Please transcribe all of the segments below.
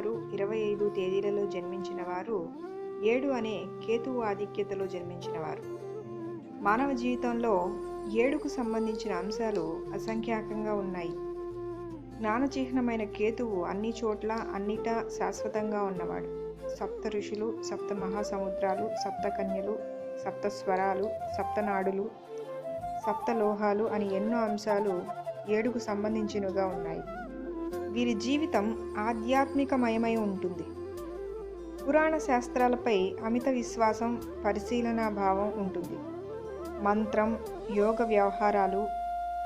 పదహారు ఇరవై ఐదు తేదీలలో జన్మించిన వారు ఏడు అనే కేతువు ఆధిక్యతలో జన్మించినవారు మానవ జీవితంలో ఏడుకు సంబంధించిన అంశాలు అసంఖ్యాకంగా ఉన్నాయి. జ్ఞాన చిహ్నమైన కేతువు అన్ని చోట్ల అన్నిటా శాశ్వతంగా ఉన్నవాడు. సప్త ఋషులు సప్త మహాసముద్రాలు సప్త కన్యలు సప్త స్వరాలు సప్తనాడులు సప్తలోహాలు అని ఎన్నో అంశాలు ఏడుకు సంబంధించినవిగా ఉన్నాయి. వీరి జీవితం ఆధ్యాత్మికమయమై ఉంటుంది. పురాణ శాస్త్రాలపై అమిత విశ్వాసం పరిశీలనా భావం ఉంటుంది. మంత్రం యోగ వ్యవహారాలు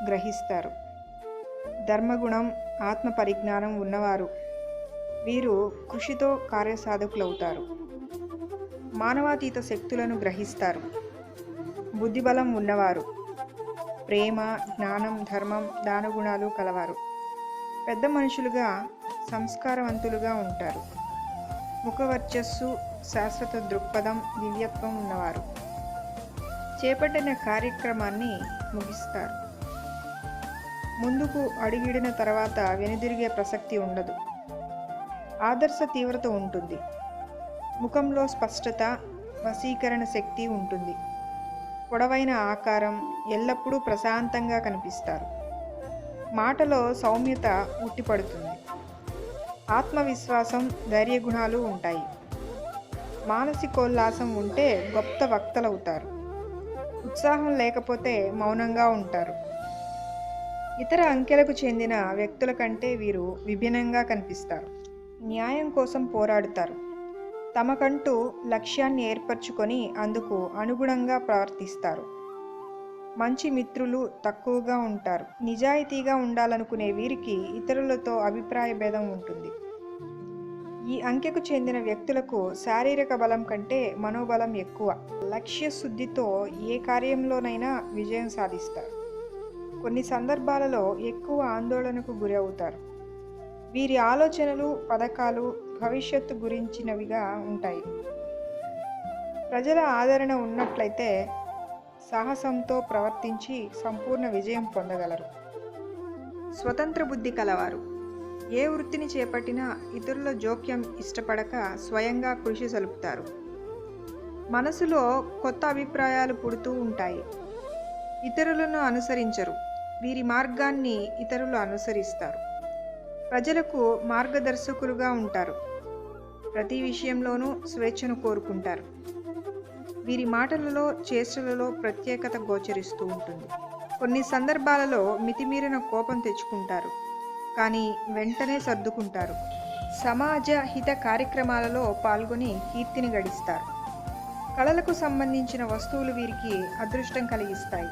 గ్రహిస్తారు. ధర్మగుణం ఆత్మ పరిజ్ఞానం ఉన్నవారు వీరు కృషితో కార్యసాధకులవుతారు. మానవాతీత శక్తులను గ్రహిస్తారు. బుద్ధిబలం ఉన్నవారు ప్రేమ జ్ఞానం ధర్మం దానగుణాలు కలవారు. పెద్ద మనుషులుగా సంస్కారవంతులుగా ఉంటారు. ముఖవర్చస్సు శాశ్వత దృక్పథం దివ్యత్వం ఉన్నవారు. చేపట్టిన కార్యక్రమాన్ని ముగిస్తారు. ముందుకు అడుగిడిన తర్వాత వెనుదిరిగే ప్రసక్తి ఉండదు. ఆదర్శ తీవ్రత ఉంటుంది. ముఖంలో స్పష్టత వశీకరణ శక్తి ఉంటుంది. పొడవైన ఆకారం ఎల్లప్పుడూ ప్రశాంతంగా కనిపిస్తారు. మాటలో సౌమ్యత ఉట్టిపడుతుంది. ఆత్మవిశ్వాసం ధైర్య గుణాలు ఉంటాయి. మానసికోల్లాసం ఉంటే గొప్ప వక్తలవుతారు. ఉత్సాహం లేకపోతే మౌనంగా ఉంటారు. ఇతర అంకెలకు చెందిన వ్యక్తుల కంటే వీరు విభిన్నంగా కనిపిస్తారు. న్యాయం కోసం పోరాడుతారు. తమకంటూ లక్ష్యాన్ని ఏర్పరచుకొని అందుకు అనుగుణంగా ప్రవర్తిస్తారు. మంచి మిత్రులు తక్కువగా ఉంటారు. నిజాయితీగా ఉండాలనుకునే వీరికి ఇతరులతో అభిప్రాయ భేదం ఉంటుంది. ఈ అంకెకు చెందిన వ్యక్తులకు శారీరక బలం కంటే మనోబలం ఎక్కువ. లక్ష్య శుద్ధితో ఏ కార్యంలోనైనా విజయం సాధిస్తారు. కొన్ని సందర్భాలలో ఎక్కువ ఆందోళనకు గురి అవుతారు వీరి ఆలోచనలు పథకాలు భవిష్యత్తు గురించినవిగా ఉంటాయి. ప్రజల ఆదరణ ఉన్నట్లయితే సాహసంతో ప్రవర్తించి సంపూర్ణ విజయం పొందగలరు. స్వతంత్ర బుద్ధి కలవారు. ఏ వృత్తిని చేపట్టినా ఇతరుల జోక్యం ఇష్టపడక స్వయంగా కృషి సలుపుతారు మనసులో కొత్త అభిప్రాయాలు పుడుతూ ఉంటాయి. ఇతరులను అనుసరించరు. వీరి మార్గాన్ని ఇతరులు అనుసరిస్తారు. ప్రజలకు మార్గదర్శకులుగా ఉంటారు. ప్రతి విషయంలోనూ స్వేచ్ఛను కోరుకుంటారు. వీరి మాటలలో చేష్టలలో ప్రత్యేకత గోచరిస్తూ ఉంటుంది. కొన్ని సందర్భాలలో మితిమీరిన కోపం తెచ్చుకుంటారు. కానీ వెంటనే సర్దుకుంటారు. సమాజ హిత కార్యక్రమాలలో పాల్గొని కీర్తిని గడిస్తారు. కళలకు సంబంధించిన వస్తువులు వీరికి అదృష్టం కలిగిస్తాయి.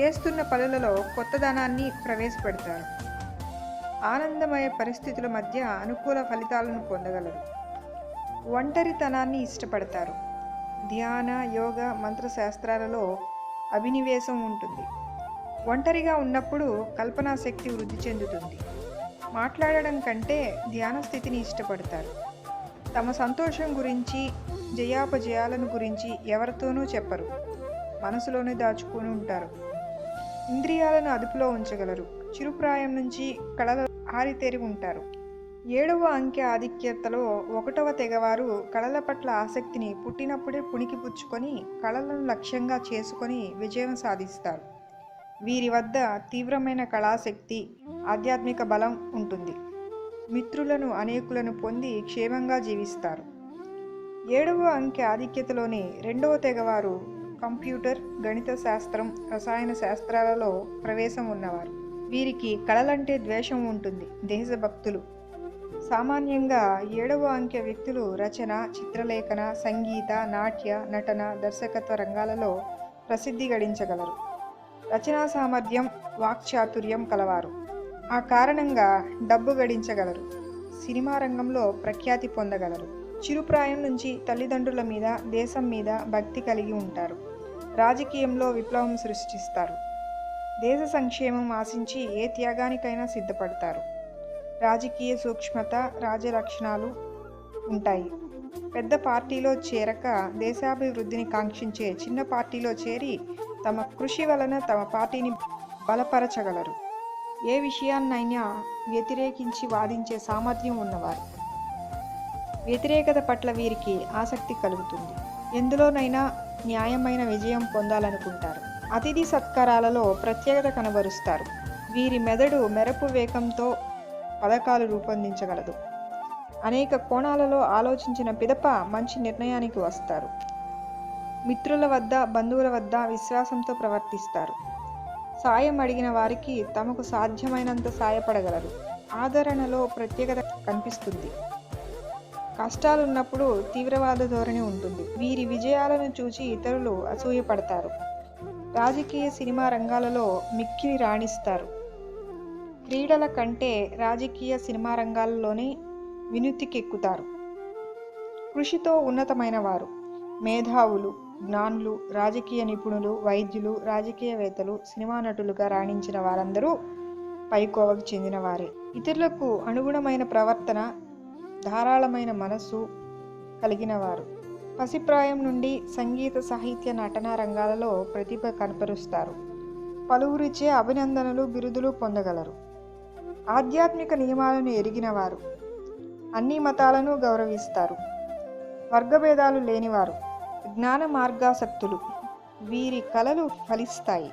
చేస్తున్న పనులలో కొత్తదనాన్ని ప్రవేశపెడతారు. ఆనందమయ పరిస్థితుల మధ్య అనుకూల ఫలితాలను పొందగలరు. ఒంటరితనాన్ని ఇష్టపడతారు. ధ్యాన యోగ మంత్రశాస్త్రాలలో అభినివేశం ఉంటుంది. ఒంటరిగా ఉన్నప్పుడు కల్పనా శక్తి వృద్ధి చెందుతుంది. మాట్లాడడం కంటే ధ్యాన స్థితిని ఇష్టపడతారు. తమ సంతోషం గురించి జయాపజయాలను గురించి ఎవరితోనూ చెప్పరు. మనసులోనే దాచుకొని ఉంటారు. ఇంద్రియాలను అదుపులో ఉంచగలరు. చిరుప్రాయం నుంచి కళలు ఆరితేరి ఉంటారు. ఏడవ అంకె ఆధిక్యతలో ఒకటవ తెగవారు కళల పట్ల ఆసక్తిని పుట్టినప్పుడే పుణికిపుచ్చుకొని కళలను లక్ష్యంగా చేసుకొని విజయం సాధిస్తారు. వీరి వద్ద తీవ్రమైన కళాశక్తి ఆధ్యాత్మిక బలం ఉంటుంది. మిత్రులను అనేకులను పొంది క్షేమంగా జీవిస్తారు. ఏడవ అంకె ఆధిక్యతలోని రెండవ తెగవారు కంప్యూటర్ గణిత శాస్త్రం రసాయన శాస్త్రాలలో ప్రవేశం ఉన్నవారు. వీరికి కళలంటే ద్వేషం ఉంటుంది. దేశభక్తులు సామాన్యంగా ఏడవ అంకె వ్యక్తులు రచన చిత్రలేఖన సంగీత నాట్య నటన దర్శకత్వ రంగాలలో ప్రసిద్ధి గడించగలరు. రచనా సామర్థ్యం వాక్చాతుర్యం కలవారు. ఆ కారణంగా డబ్బు గడించగలరు. సినిమా రంగంలో ప్రఖ్యాతి పొందగలరు. చిరుప్రాయం నుంచి తల్లిదండ్రుల మీద దేశం మీద భక్తి కలిగి ఉంటారు. రాజకీయంలో విప్లవం సృష్టిస్తారు. దేశ సంక్షేమం ఆశించి ఏ త్యాగానికైనా సిద్ధపడతారు. రాజకీయ సూక్ష్మత రాజలక్షణాలు ఉంటాయి. పెద్ద పార్టీలో చేరక దేశాభివృద్ధిని కాంక్షించే చిన్న పార్టీలో చేరి తమ కృషి వలన తమ పార్టీని బలపరచగలరు. ఏ విషయాన్నైనా వ్యతిరేకించి వాదించే సామర్థ్యం ఉన్నవారు. వ్యతిరేకత పట్ల వీరికి ఆసక్తి కలుగుతుంది. ఎందులోనైనా న్యాయమైన విజయం పొందాలనుకుంటారు. అతిథి సత్కారాలలో ప్రత్యేకత కనబరుస్తారు. వీరి మెదడు మెరపు వేగంతో పథకాలు రూపొందించగలదు. అనేక కోణాలలో ఆలోచించిన పిదప మంచి నిర్ణయానికి వస్తారు. మిత్రుల వద్ద బంధువుల వద్ద విశ్వాసంతో ప్రవర్తిస్తారు. సాయం అడిగిన వారికి తమకు సాధ్యమైనంత సాయపడగలరు. ఆదరణలో ప్రత్యేకత కనిపిస్తుంది. కష్టాలున్నప్పుడు తీవ్రవాద ధోరణి ఉంటుంది. వీరి విజయాలను చూసి ఇతరులు అసూయపడతారు. రాజకీయ సినిమా రంగాలలో మిక్కిలి రాణిస్తారు. క్రీడల కంటే రాజకీయ సినిమా రంగాల్లోనే వినుతికెక్కుతారు. కృషితో ఉన్నతమైన వారు మేధావులు జ్ఞానులు రాజకీయ నిపుణులు వైద్యులు రాజకీయవేత్తలు సినిమా నటులుగా రాణించిన వారందరూ పైకోవకు చెందినవారే. ఇతరులకు అనుగుణమైన ప్రవర్తన ధారాళమైన మనస్సు కలిగినవారు. పసిప్రాయం నుండి సంగీత సాహిత్య నటన రంగాలలో ప్రతిభ కనపరుస్తారు. పలువురిచే అభినందనలు బిరుదులు పొందగలరు. ఆధ్యాత్మిక నియమాలను ఎరిగినవారు. అన్ని మతాలను గౌరవిస్తారు. వర్గభేదాలు లేనివారు. జ్ఞాన మార్గాసక్తులు. వీరి కళలు ఫలిస్తాయి.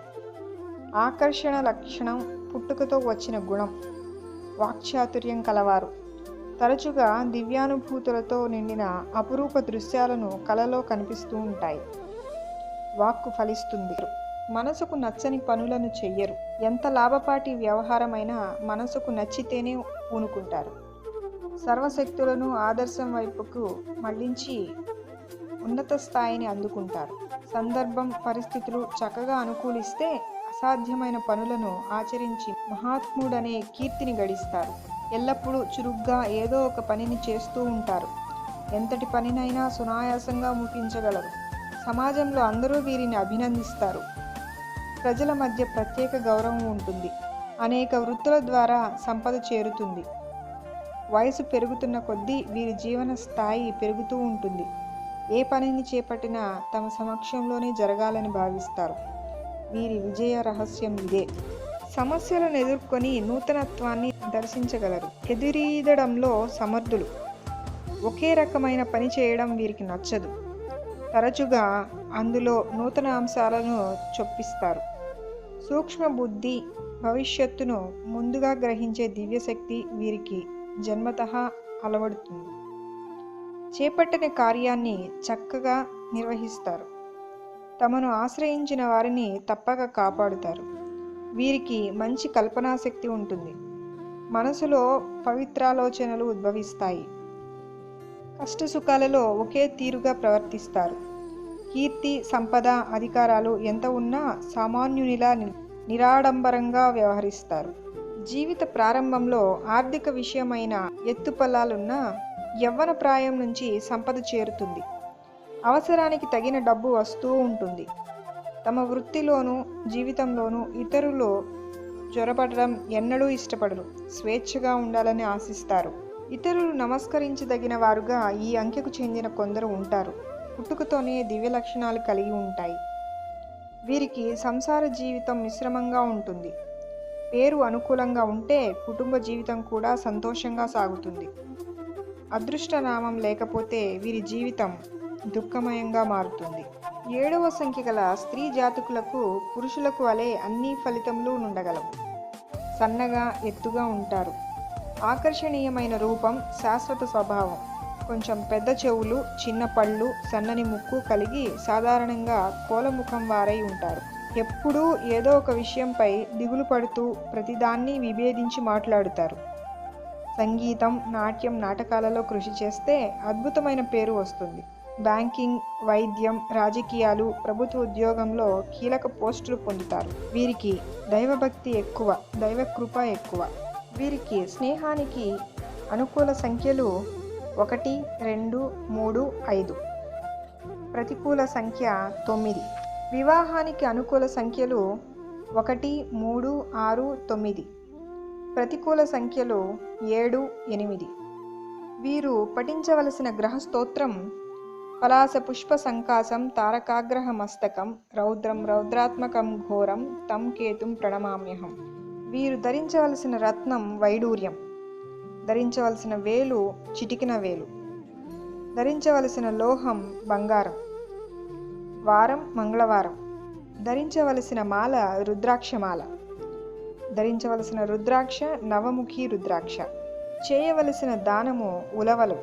ఆకర్షణ లక్షణం పుట్టుకతో వచ్చిన గుణం. వాక్చాతుర్యం కలవారు. తరచుగా దివ్యానుభూతులతో నిండిన అపురూప దృశ్యాలను కలలో కనిపిస్తూ ఉంటాయి. వాక్కు ఫలిస్తుంది. మనసుకు నచ్చని పనులను చెయ్యరు. ఎంత లాభపాటి వ్యవహారమైనా మనసుకు నచ్చితేనే పూనుకుంటారు సర్వశక్తులను ఆదర్శం వైపుకు మళ్ళించి ఉన్నత స్థాయిని అందుకుంటారు. సందర్భం పరిస్థితులు చక్కగా అనుకూలిస్తే అసాధ్యమైన పనులను ఆచరించి మహాత్ముడనే కీర్తిని గడిస్తారు. ఎల్లప్పుడూ చురుగ్గా ఏదో ఒక పనిని చేస్తూ ఉంటారు. ఎంతటి పనినైనా సునాయాసంగా ముగించగలరు. సమాజంలో అందరూ వీరిని అభినందిస్తారు. ప్రజల మధ్య ప్రత్యేక గౌరవం ఉంటుంది. అనేక వృత్తుల ద్వారా సంపద చేరుతుంది. వయసు పెరుగుతున్న కొద్దీ వీరి జీవన స్థాయి పెరుగుతూ ఉంటుంది. ఏ పనిని చేపట్టినా తమ సమక్షంలోనే జరగాలని భావిస్తారు. వీరి విజయ రహస్యం ఇదే. సమస్యలను ఎదుర్కొని నూతనత్వాన్ని దర్శించగలరు. ఎదురీదడంలో సమర్థులు. ఒకే రకమైన పని చేయడం వీరికి నచ్చదు. తరచుగా అందులో నూతన అంశాలను చొప్పిస్తారు. సూక్ష్మ బుద్ధి భవిష్యత్తును ముందుగా గ్రహించే దివ్యశక్తి వీరికి జన్మత అలవడుతుంది. చేపట్టిన కార్యాన్ని చక్కగా నిర్వహిస్తారు. తమను ఆశ్రయించిన వారిని తప్పక కాపాడుతారు. వీరికి మంచి కల్పనాశక్తి ఉంటుంది. మనసులో పవిత్రాలోచనలు ఉద్భవిస్తాయి. కష్టసుఖాలలో ఒకే తీరుగా ప్రవర్తిస్తారు. కీర్తి సంపద అధికారాలు ఎంత ఉన్నా సామాన్యునిలా నిరాడంబరంగా వ్యవహరిస్తారు. జీవిత ప్రారంభంలో ఆర్థిక విషయమైన ఎత్తుపల్లాలున్నా యవ్వన ప్రాయం నుంచి సంపద చేరుతుంది. అవసరానికి తగిన డబ్బు వస్తూ ఉంటుంది. తమ వృత్తిలోనూ జీవితంలోనూ ఇతరులు జ్వరపడడం ఎన్నడూ ఇష్టపడరు. స్వేచ్ఛగా ఉండాలని ఆశిస్తారు. ఇతరులు నమస్కరించదగిన వారుగా ఈ అంకెకు చెందిన కొందరు ఉంటారు. పుట్టుకతోనే దివ్య లక్షణాలు కలిగి ఉంటాయి. వీరికి సంసార జీవితం మిశ్రమంగా ఉంటుంది. పేరు అనుకూలంగా ఉంటే కుటుంబ జీవితం కూడా సంతోషంగా సాగుతుంది. అదృష్టనామం లేకపోతే వీరి జీవితం దుఃఖమయంగా మారుతుంది. ఏడవ సంఖ్య గల స్త్రీ జాతకులకు పురుషులకు వలె అన్ని ఫలితములు ఉండగలవు సన్నగా ఎత్తుగా ఉంటారు. ఆకర్షణీయమైన రూపం శాశ్వత స్వభావం. కొంచెం పెద్ద చెవులు చిన్న పళ్ళు సన్నని ముక్కు కలిగి సాధారణంగా కోలముఖం వారై ఉంటారు. ఎప్పుడూ ఏదో ఒక విషయంపై దిగులు పడుతూ ప్రతిదాన్ని విభేదించి మాట్లాడుతారు. సంగీతం నాట్యం నాటకాలలో కృషి చేస్తే అద్భుతమైన పేరు వస్తుంది. బ్యాంకింగ్ వైద్యం రాజకీయాలు ప్రభుత్వ ఉద్యోగంలో కీలక పోస్టులు పొందుతారు. వీరికి దైవభక్తి ఎక్కువ దైవకృప ఎక్కువ. వీరికి స్నేహానికి అనుకూల సంఖ్యలు ఒకటి రెండు మూడు ఐదు. ప్రతికూల సంఖ్య తొమ్మిది. వివాహానికి అనుకూల సంఖ్యలు ఒకటి మూడు ఆరు తొమ్మిది. ప్రతికూల సంఖ్యలు ఏడు ఎనిమిది. వీరు పఠించవలసిన గ్రహ స్తోత్రం పలాస పుష్ప సంకాసం తారకాగ్రహ మస్తకం రౌద్రం రౌద్రాత్మకం ఘోరం తం కేతుం ప్రణమామ్యహం. వీరు ధరించవలసిన రత్నం వైడూర్యం. ధరించవలసిన వేలు చిటికిన వేలు. ధరించవలసిన లోహం బంగారం. వారం మంగళవారం. ధరించవలసిన మాల రుద్రాక్షమాల. ధరించవలసిన రుద్రాక్ష నవముఖి రుద్రాక్ష. చేయవలసిన దానము ఉలవలు.